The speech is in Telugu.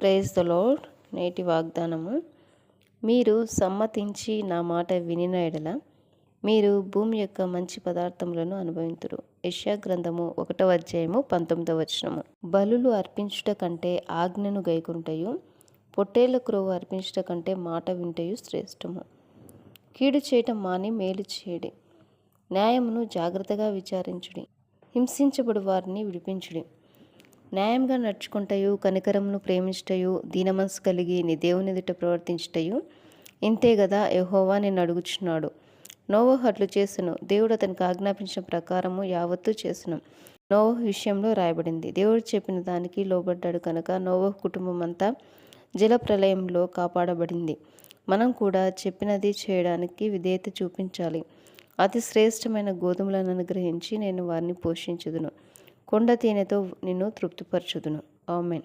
ప్రేజ్ ద లోడ్ నేటి వాగ్దానము. మీరు సమ్మతించి నా మాట వినిన ఎడల మీరు భూమి యొక్క మంచి పదార్థములను అనుభవింతురు. యష్యా గ్రంథము ఒకటవ అధ్యాయము పంతొమ్మిదవ వచనము. బలులు అర్పించుట కంటే ఆజ్ఞను గైకుంటయు పొట్టేళ్ళ క్రోవు అర్పించుట కంటే మాట వింటయు శ్రేష్టము. కీడు చేయటం మాని మేలు చేయడి. న్యాయమును జాగ్రత్తగా విచారించుడి. హింసించబడు వారిని విడిపించుడి. న్యాయంగా నడుచుకుంటయు కనికరమును ప్రేమించుటయు దీనమనసు కలిగి నీ దేవుని ఎదుట ప్రవర్తించుటయు ఇంతే గదా యహోవా నేను అడుగుచున్నాడు. నోవహ్ అట్లు చేసును. దేవుడు అతనికి ఆజ్ఞాపించిన ప్రకారము యావత్తు చేసును. నోవహ్ విషయంలో రాయబడింది. దేవుడు చెప్పిన దానికి లోబడ్డాడు కనుక నోవహ్ కుటుంబం అంతా జల ప్రళయంలో కాపాడబడింది. మనం కూడా చెప్పినది చేయడానికి విధేయత చూపించాలి. అతి శ్రేష్టమైన గోధుమలను అనుగ్రహించి నేను వారిని పోషించుదును. కొండ తేనెతో నిన్ను తృప్తిపరచుదును. ఆమెన్.